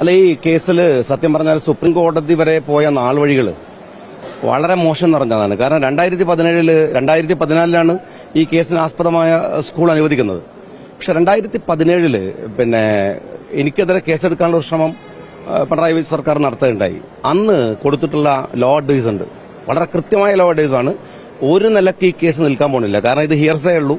അല്ല ഈ കേസിൽ സത്യം പറഞ്ഞാൽ സുപ്രീം കോടതി വരെ പോയ നാൾ വഴികൾ വളരെ മോശം നിറഞ്ഞതാണ്. കാരണം രണ്ടായിരത്തി പതിനേഴിൽ രണ്ടായിരത്തി പതിനാലിലാണ് ഈ കേസിന് ആസ്പദമായ സ്കൂൾ അനുവദിക്കുന്നത്. പക്ഷെ രണ്ടായിരത്തി പതിനേഴിൽ പിന്നെ എനിക്കെതിരെ കേസെടുക്കാനുള്ള ശ്രമം പിണറായി സർക്കാർ നടത്തുകയുണ്ടായി. അന്ന് കൊടുത്തിട്ടുള്ള ലോ അഡ്വൈസ് ഉണ്ട്. വളരെ കൃത്യമായ ലോ അഡ്വൈസ് ആണ്. ഒരു നിലയ്ക്ക് ഈ കേസ് നിൽക്കാൻ പോണില്ല കാരണം ഇത് ഹിയർസേ ഉള്ളൂ.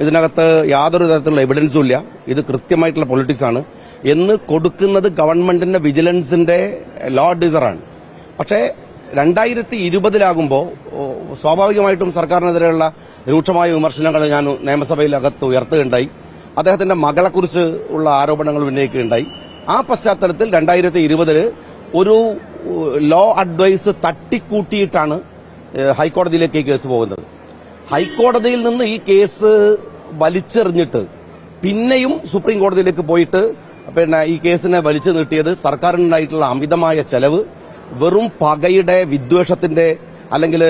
ഇതിനകത്ത് യാതൊരു തരത്തിലുള്ള എവിഡൻസും ഇല്ല. ഇത് കൃത്യമായിട്ടുള്ള പൊളിറ്റിക്സ് ആണ്. എന്ന് കൊടുക്കുന്നത് ഗവൺമെന്റിന്റെ വിജിലൻസിന്റെ ലോ ഡിസറാണ് പക്ഷേ രണ്ടായിരത്തി ഇരുപതിലാകുമ്പോൾ സ്വാഭാവികമായിട്ടും സർക്കാരിനെതിരെയുള്ള രൂക്ഷമായ വിമർശനങ്ങൾ ഞാൻ നിയമസഭയിൽ നിയമസഭയിലകത്ത് ഉയർത്തുകയുണ്ടായി. അദ്ദേഹത്തിന്റെ മകളെക്കുറിച്ച് ഉള്ള ആരോപണങ്ങൾ ഉന്നയിക്കുകയുണ്ടായി. ആ പശ്ചാത്തലത്തിൽ രണ്ടായിരത്തി ഇരുപതിൽ ഒരു ലോ അഡ്വൈസ് തട്ടിക്കൂട്ടിയിട്ടാണ് ഹൈക്കോടതിയിലേക്ക് ഈ കേസ് പോകുന്നത്. ഹൈക്കോടതിയിൽ നിന്ന് ഈ കേസ് വലിച്ചെറിഞ്ഞിട്ട് പിന്നെയും സുപ്രീം കോടതിയിലേക്ക് പോയിട്ട് പിന്നെ ഈ കേസിനെ വലിച്ചു നീട്ടിയത് സർക്കാരിനുണ്ടായിട്ടുള്ള അമിതമായ ചെലവ് വെറും പകയുടെ വിദ്വേഷത്തിന്റെ അല്ലെങ്കിൽ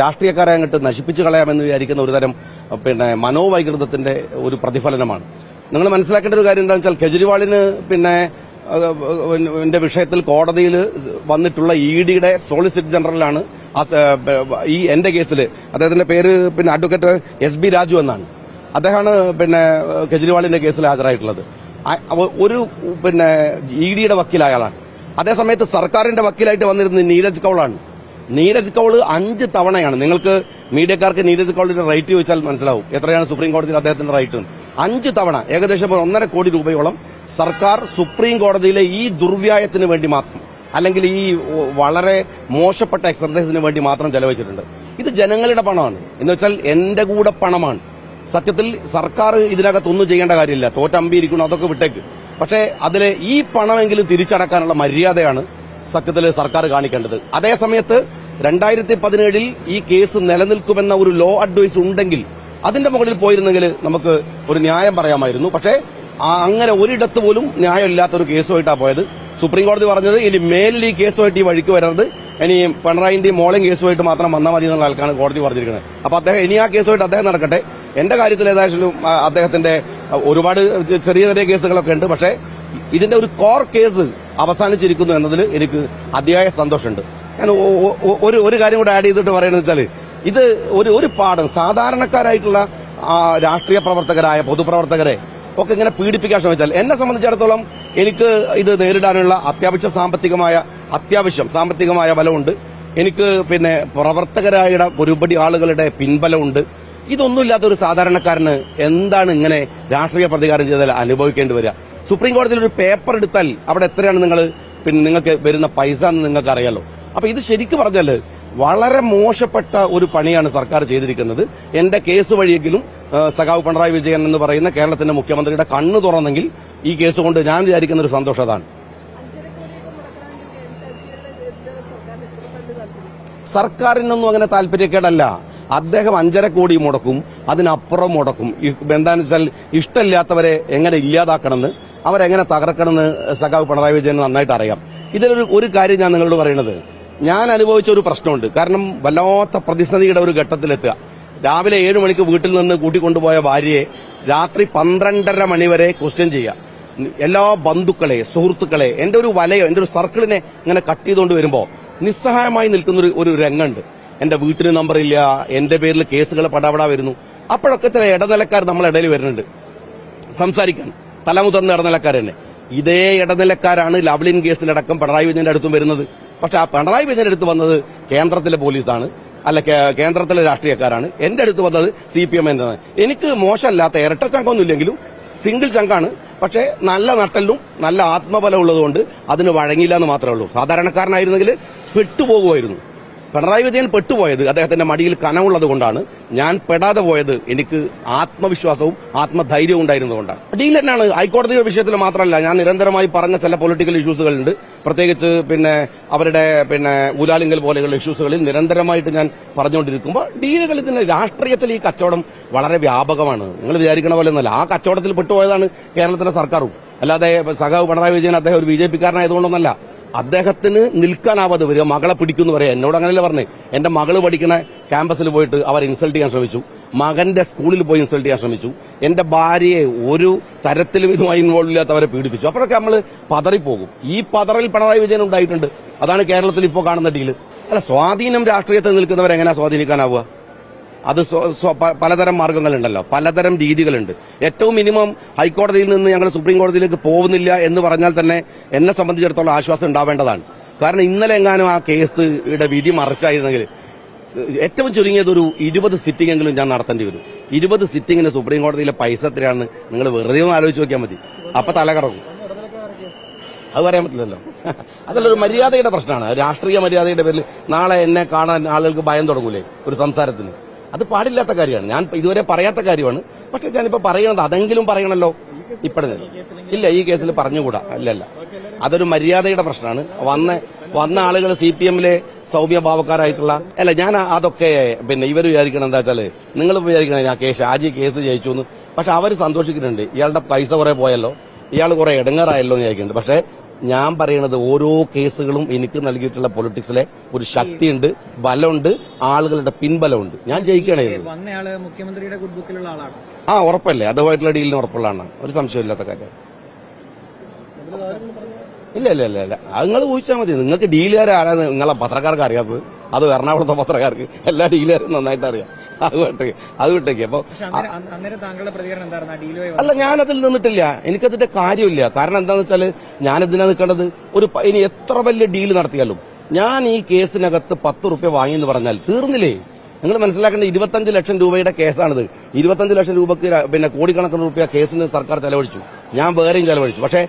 രാഷ്ട്രീയക്കാരെ അങ്ങോട്ട് നശിപ്പിച്ചു കളയാമെന്ന് വിചാരിക്കുന്ന ഒരുതരം പിന്നെ മനോവൈകൃതത്തിന്റെ ഒരു പ്രതിഫലനമാണ്. നിങ്ങൾ മനസ്സിലാക്കേണ്ട ഒരു കാര്യം എന്താണെന്ന് വെച്ചാൽ കെജ്രിവാളിന് പിന്നെ എന്റെ വിഷയത്തിൽ കോടതിയിൽ വന്നിട്ടുള്ള ഇ ഡിയുടെ സോളിസിറ്റർ ജനറലാണ് ഈ എന്റെ കേസിൽ അദ്ദേഹത്തിന്റെ പേര് പിന്നെ അഡ്വക്കേറ്റ് എസ് ബി രാജു എന്നാണ്. അദ്ദേഹമാണ് പിന്നെ കെജ്രിവാളിന്റെ കേസിൽ ഹാജരായിട്ടുള്ളത്. ഒരു പിന്നെ ഇ ഡിയുടെ വക്കീൽ അയാളാണ് അതേസമയത്ത് സർക്കാരിന്റെ വക്കീലായിട്ട് വന്നിരുന്നത് നീരജ് കൗളാണ്. നീരജ് കൗൾ അഞ്ച് തവണയാണ്. നിങ്ങൾക്ക് മീഡിയക്കാർക്ക് നീരജ് കൌളിന്റെ റൈറ്റ് ചോദിച്ചാൽ മനസ്സിലാവും. എത്രയാണ് സുപ്രീം കോടതിയിൽ അദ്ദേഹത്തിന്റെ റൈറ്റ് അഞ്ച് തവണ ഏകദേശം ഒന്നര കോടി രൂപയോളം സർക്കാർ സുപ്രീം കോടതിയിലെ ഈ ദുർവ്യായത്തിന് വേണ്ടി മാത്രം അല്ലെങ്കിൽ ഈ വളരെ മോശപ്പെട്ട എക്സർസൈസിന് വേണ്ടി മാത്രം ചെലവഴിച്ചിട്ടുണ്ട്. ഇത് ജനങ്ങളുടെ പണമാണ്. എന്ന് വെച്ചാൽ എന്റെ കൂടെ പണമാണ്. സത്യത്തിൽ സർക്കാർ ഇതിനകത്ത് ഒന്നും ചെയ്യേണ്ട കാര്യമില്ല. തോറ്റമ്പിയിരിക്കണം അതൊക്കെ വിട്ടേക്ക്. പക്ഷേ അതിലെ ഈ പണമെങ്കിലും തിരിച്ചടക്കാനുള്ള മര്യാദയാണ് സത്യത്തിൽ സർക്കാർ കാണിക്കേണ്ടത്. അതേസമയത്ത് രണ്ടായിരത്തി പതിനേഴിൽ ഈ കേസ് നിലനിൽക്കുമെന്ന ഒരു ലോ അഡ്വൈസ് ഉണ്ടെങ്കിൽ അതിന്റെ മുകളിൽ പോയിരുന്നെങ്കിൽ നമുക്ക് ഒരു ന്യായം പറയാമായിരുന്നു. പക്ഷേ അങ്ങനെ ഒരിടത്ത് പോലും ന്യായമില്ലാത്ത ഒരു കേസുമായിട്ടാണ് പോയത്. സുപ്രീം കോടതി പറഞ്ഞത് ഇനി മേലിൽ ഈ കേസുമായിട്ട് ഈ വഴിക്ക് വരരുത്. ഇനി പിണറായിന്റെയും മോളയും കേസുമായിട്ട് മാത്രം വന്നാൽ മതി എന്നുള്ള ആൾക്കാണ് കോടതി പറഞ്ഞിരിക്കുന്നത്. അപ്പൊ അദ്ദേഹം ഇനി ആ കേസുമായിട്ട് അദ്ദേഹം നടക്കട്ടെ. എന്റെ കാര്യത്തിൽ ഏതായാലും അദ്ദേഹത്തിന്റെ ഒരുപാട് ചെറിയ ചെറിയ കേസുകളൊക്കെ ഉണ്ട്. പക്ഷേ ഇതിന്റെ ഒരു കോർ കേസ് അവസാനിച്ചിരിക്കുന്നു എന്നതിൽ എനിക്ക് അതിയായ സന്തോഷമുണ്ട്. ഞാൻ ഒരു ഒരു കാര്യം കൂടെ ആഡ് ചെയ്തിട്ട് പറയുന്നത് വെച്ചാൽ ഇത് ഒരു ഒരു പാഠം സാധാരണക്കാരായിട്ടുള്ള രാഷ്ട്രീയ പ്രവർത്തകരായ പൊതുപ്രവർത്തകരെ ഒക്കെ ഇങ്ങനെ പീഡിപ്പിക്കാൻ ശ്രമിച്ചാൽ എന്നെ സംബന്ധിച്ചിടത്തോളം എനിക്ക് ഇത് നേരിടാനുള്ള അത്യാവശ്യം സാമ്പത്തികമായ അത്യാവശ്യം സാമ്പത്തികമായ ബലമുണ്ട്. എനിക്ക് പിന്നെ പ്രവർത്തകരായ ഒരുപടി ആളുകളുടെ പിൻബലമുണ്ട്. ഇതൊന്നുമില്ലാത്ത ഒരു സാധാരണക്കാരന് എന്താണ് ഇങ്ങനെ രാഷ്ട്രീയ പ്രതികാരം ചെയ്താൽ അനുഭവിക്കേണ്ടി വരിക? സുപ്രീം കോടതിയിൽ ഒരു പേപ്പർ എടുത്താൽ അവിടെ എത്രയാണ് നിങ്ങൾ പിന്നെ നിങ്ങൾക്ക് വരുന്ന പൈസ എന്ന് നിങ്ങൾക്ക് അറിയാലോ. അപ്പൊ ഇത് ശരിക്കും പറഞ്ഞാൽ വളരെ മോശപ്പെട്ട ഒരു പണിയാണ് സർക്കാർ ചെയ്തിരിക്കുന്നത്. എന്റെ കേസ് വഴിയെങ്കിലും സഖാവ് പിണറായി വിജയൻ എന്ന് പറയുന്ന കേരളത്തിന്റെ മുഖ്യമന്ത്രിയുടെ കണ്ണു തുറന്നെങ്കിൽ ഈ കേസ് കൊണ്ട് ഞാൻ വിചാരിക്കുന്ന ഒരു സന്തോഷം അതാണ്. സർക്കാരിനൊന്നും അങ്ങനെ താല്പര്യക്കേടല്ല. അദ്ദേഹം അഞ്ചര കോടി മുടക്കും അതിനപ്പുറം മുടക്കും. എന്താണെന്ന് വെച്ചാൽ ഇഷ്ടമില്ലാത്തവരെ എങ്ങനെ ഇല്ലാതാക്കണമെന്ന് അവരെങ്ങനെ തകർക്കണമെന്ന് സഖാവ് പിണറായി വിജയൻ നന്നായിട്ട് അറിയാം. ഇതിലൊരു ഒരു കാര്യം ഞാൻ നിങ്ങളോട് പറയുന്നത്. ഞാൻ അനുഭവിച്ച ഒരു പ്രശ്നമുണ്ട്. കാരണം വല്ലാത്ത പ്രതിസന്ധിയുടെ ഒരു ഘട്ടത്തിലെത്തുക. രാവിലെ ഏഴ് മണിക്ക് വീട്ടിൽ നിന്ന് കൂട്ടിക്കൊണ്ടുപോയ ഭാര്യയെ രാത്രി പന്ത്രണ്ടര മണിവരെ ക്വസ്റ്റ്യൻ ചെയ്യുക. എല്ലാ ബന്ധുക്കളെ സുഹൃത്തുക്കളെ എന്റെ ഒരു വലയോ എന്റെ ഒരു സർക്കിളിനെ ഇങ്ങനെ കട്ട് ചെയ്തുകൊണ്ട് വരുമ്പോ നിസ്സഹായമായി നിൽക്കുന്ന ഒരു രംഗമുണ്ട്. എന്റെ വീട്ടിന് നമ്പറില്ല എന്റെ പേരിൽ കേസുകൾ പടാപടാ വരുന്നു. അപ്പോഴൊക്കെ ചില ഇടനിലക്കാർ നമ്മളെ ഇടയിൽ വരുന്നുണ്ട്. സംസാരിക്കാൻ. തലമുതിർന്ന ഇടനിലക്കാർ തന്നെ. ഇതേ ഇടനിലക്കാരാണ് ലവ്ലിൻ കേസിലടക്കം പിണറായി വിജയന്റെ അടുത്തും വരുന്നത്. പക്ഷെ ആ പിണറായി വിജയന്റെ അടുത്ത് വന്നത് കേന്ദ്രത്തിലെ പോലീസാണ്. അല്ല കേന്ദ്രത്തിലെ രാഷ്ട്രീയക്കാരാണ്. എന്റെ അടുത്ത് വന്നത് സി പി എം എന്നതാണ് എനിക്ക് മോശമല്ലാത്ത ഇരട്ട ചങ്കൊന്നും ഇല്ലെങ്കിലും സിംഗിൾ ചങ്കാണ്. പക്ഷേ നല്ല നട്ടലും നല്ല ആത്മബലം ഉള്ളതുകൊണ്ട് അതിന് വഴങ്ങിയില്ല എന്ന് മാത്രമേ ഉള്ളൂ. സാധാരണക്കാരനായിരുന്നെങ്കിൽ പെട്ടുപോകുമായിരുന്നു. പിണറായി വിജയൻ പെട്ടുപോയത് അദ്ദേഹത്തിന്റെ മടിയിൽ കനമുള്ളത് കൊണ്ടാണ്. ഞാൻ പെടാതെ പോയത് എനിക്ക് ആത്മവിശ്വാസവും ആത്മധൈര്യവും ഉണ്ടായിരുന്നതുകൊണ്ടാണ് ഡീൽ തന്നെയാണ്. ഹൈക്കോടതി വിഷയത്തിൽ മാത്രമല്ല ഞാൻ നിരന്തരമായി പറഞ്ഞ ചില പൊളിറ്റിക്കൽ ഇഷ്യൂസുകളുണ്ട്. പ്രത്യേകിച്ച് പിന്നെ അവരുടെ പിന്നെ ഊലാലിങ്കൽ പോലെയുള്ള ഇഷ്യൂസുകളിൽ നിരന്തരമായിട്ട് ഞാൻ പറഞ്ഞുകൊണ്ടിരിക്കുമ്പോൾ ഡീലുകൾ ഇതിന് രാഷ്ട്രീയത്തിൽ ഈ കച്ചവടം വളരെ വ്യാപകമാണ്. നിങ്ങൾ വിചാരിക്കണ പോലെ ഒന്നല്ല ആ കച്ചവടത്തിൽ പെട്ടുപോയതാണ് കേരളത്തിന്റെ സർക്കാരും. അല്ലാതെ സഖാവ് പിണറായി വിജയൻ അദ്ദേഹം ഒരു ബി ജെ പിക്കാരനായതുകൊണ്ടൊന്നല്ല. അദ്ദേഹത്തിന് നിൽക്കാനാവാതെ വരിക. മകളെ പിടിക്കുന്നു പറയാം. എന്നോട് അങ്ങനെയല്ല പറഞ്ഞേ. എന്റെ മകൾ പഠിക്കണ ക്യാമ്പസിൽ പോയിട്ട് അവർ ഇൻസൾട്ട് ചെയ്യാൻ ശ്രമിച്ചു. മകന്റെ സ്കൂളിൽ പോയി ഇൻസൾട്ട് ചെയ്യാൻ ശ്രമിച്ചു. എന്റെ ഭാര്യയെ ഒരു തരത്തിലും ഇതുമായി ഇൻവോൾവ് ഇല്ലാത്തവരെ പീഡിപ്പിച്ചു. അപ്പോഴൊക്കെ നമ്മൾ പതറിപ്പോകും. ഈ പതറിൽ പിണറായി വിജയൻ ഉണ്ടായിട്ടുണ്ട്. അതാണ് കേരളത്തിൽ ഇപ്പോൾ കാണുന്ന ഡീൽ അല്ല സ്വാധീനം രാഷ്ട്രീയത്തിൽ നിൽക്കുന്നവരെങ്ങനെ സ്വാധീനിക്കാനാവുക? അത് പലതരം മാർഗങ്ങളുണ്ടല്ലോ. പലതരം രീതികളുണ്ട്. ഏറ്റവും മിനിമം ഹൈക്കോടതിയിൽ നിന്ന് ഞങ്ങൾ സുപ്രീം കോടതിയിലേക്ക് പോകുന്നില്ല എന്ന് പറഞ്ഞാൽ തന്നെ എന്നെ സംബന്ധിച്ചിടത്തോളം ആശ്വാസം ഉണ്ടാവേണ്ടതാണ്. കാരണം ഇന്നലെ എങ്ങാനും ആ കേസിയുടെ വിധി മറിച്ചായിരുന്നെങ്കിൽ ഏറ്റവും ചുരുങ്ങിയത് ഒരു ഇരുപത് സിറ്റിംഗ് എങ്കിലും ഞാൻ നടത്തേണ്ടി വരും. ഇരുപത് സിറ്റിംഗിന് സുപ്രീം കോടതിയിലെ പൈസ എത്രയാണ്? നിങ്ങൾ വെറുതെ ഒന്ന് ആലോചിച്ച് നോക്കിയാൽ മതി. അപ്പൊ തല കറങ്ങും. അത് പറയാൻ പറ്റില്ലല്ലോ. അതല്ല ഒരു മര്യാദയുടെ പ്രശ്നമാണ്. രാഷ്ട്രീയ മര്യാദയുടെ പേരിൽ നാളെ എന്നെ കാണാൻ ആളുകൾക്ക് ഭയം തുടങ്ങൂലേ? ഒരു സംസാരത്തിന്. അത് പാടില്ലാത്ത കാര്യമാണ്. ഞാൻ ഇതുവരെ പറയാത്ത കാര്യമാണ്. പക്ഷെ ഞാനിപ്പോ പറയണത് അതെങ്കിലും പറയണല്ലോ. ഇപ്പഴുന്നില്ല ഇല്ല ഈ കേസിൽ പറഞ്ഞുകൂടാ. അല്ലല്ല അതൊരു മര്യാദയുടെ പ്രശ്നമാണ്. വന്ന വന്ന ആളുകൾ സി പി എമ്മിലെ സൗമ്യ ഭാവക്കാരായിട്ടുള്ള അല്ല ഞാൻ അതൊക്കെ പിന്നെ ഇവർ വിചാരിക്കണം എന്താ വെച്ചാൽ നിങ്ങൾ വിചാരിക്കണം ഞാൻ കേസ് ഷാജി കേസ് ജയിച്ചു എന്ന്. പക്ഷെ അവർ സന്തോഷിക്കുന്നുണ്ട്. ഇയാളുടെ പൈസ കുറെ പോയല്ലോ. ഇയാൾ കുറെ ഇടങ്ങാറായല്ലോ എന്ന് വിചാരിക്കുന്നുണ്ട്. പക്ഷെ ഞാൻ പറയുന്നത് ഓരോ കേസുകളും എനിക്ക് നൽകിയിട്ടുള്ള പൊളിറ്റിക്സിലെ ഒരു ശക്തിയുണ്ട് ബലമുണ്ട് ആളുകളുടെ പിൻബലമുണ്ട്. ഞാൻ ജയിക്കണേ മുഖ്യമന്ത്രിയുടെ ഗുഡ് ബുക്കിലുള്ള ആളാണ്. ആ ഉറപ്പല്ലേ? അതുമായിട്ടുള്ള ഡീലിന് ഉറപ്പുള്ള ആളാണ് ഒരു സംശയമില്ലാത്ത കാര്യം. ഇല്ല ഇല്ല ഇല്ല ഇല്ല. അത് നിങ്ങൾ ചോദിച്ചാൽ മതി. നിങ്ങൾക്ക് ഡീലുകാർ ആരാന്ന് നിങ്ങളെ പത്രക്കാർക്ക് അറിയാത്തത്. അത് എറണാകുളത്തെ പത്രക്കാർക്ക്. എല്ലാ ഡീലുകാരും നന്നായിട്ട് അറിയാം. അത് വിട്ടേക്ക് അത് വിട്ടേക്ക് അപ്പൊ അല്ല ഞാനതിൽ നിന്നിട്ടില്ല. എനിക്കതിന്റെ കാര്യമില്ല. കാരണം എന്താണെന്ന് വെച്ചാൽ ഞാൻ എന്തിനാ നിൽക്കേണ്ടത്? ഒരു ഇനി എത്ര വലിയ ഡീൽ നടത്തിയാലും ഞാൻ ഈ കേസിനകത്ത് പത്ത് റുപ്യ വാങ്ങിയെന്ന് പറഞ്ഞാൽ തീർന്നില്ലേ? നിങ്ങൾ മനസ്സിലാക്കേണ്ട ഇരുപത്തഞ്ച് ലക്ഷം രൂപയുടെ കേസാണിത്. ഇരുപത്തഞ്ച് ലക്ഷം രൂപക്ക് പിന്നെ കോടിക്കണക്കിന് രൂപ കേസിന് സർക്കാർ ചെലവഴിച്ചു. ഞാൻ വേറെയും ചെലവഴിച്ചു. പക്ഷേ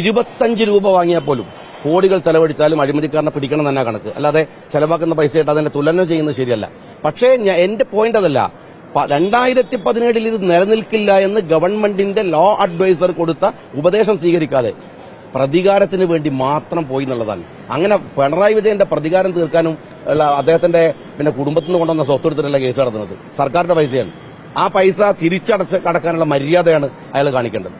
ഇരുപത്തഞ്ച് രൂപ വാങ്ങിയാൽ പോലും കോടികൾ ചെലവഴിച്ചാലും അഴിമതിക്കാരനെ പിടിക്കണം തന്നെ കണക്ക്. അല്ലാതെ ചെലവാക്കുന്ന പൈസയായിട്ട് അതിന്റെ തുലനം ചെയ്യുന്നത് ശരിയല്ല. പക്ഷേ എന്റെ പോയിന്റ് അതല്ല. രണ്ടായിരത്തി പതിനേഴിൽ ഇത് നിലനിൽക്കില്ല എന്ന് ഗവൺമെന്റിന്റെ ലോ അഡ്വൈസർ കൊടുത്ത ഉപദേശം സ്വീകരിക്കാതെ പ്രതികാരത്തിന് വേണ്ടി മാത്രം പോയി എന്നുള്ളതാണ്. അങ്ങനെ പിണറായി വിജയന്റെ പ്രതികാരം തീർക്കാനും അദ്ദേഹത്തിന്റെ പിന്നെ കുടുംബത്തിൽ നിന്ന് കൊണ്ടുവന്ന സ്വത്തെടുത്തിട്ടല്ല കേസ് നടത്തുന്നത്? സർക്കാരിന്റെ പൈസയാണ്. ആ പൈസ തിരിച്ചടച്ച് കടക്കാനുള്ള മര്യാദയാണ് അയാൾ കാണിക്കേണ്ടത്.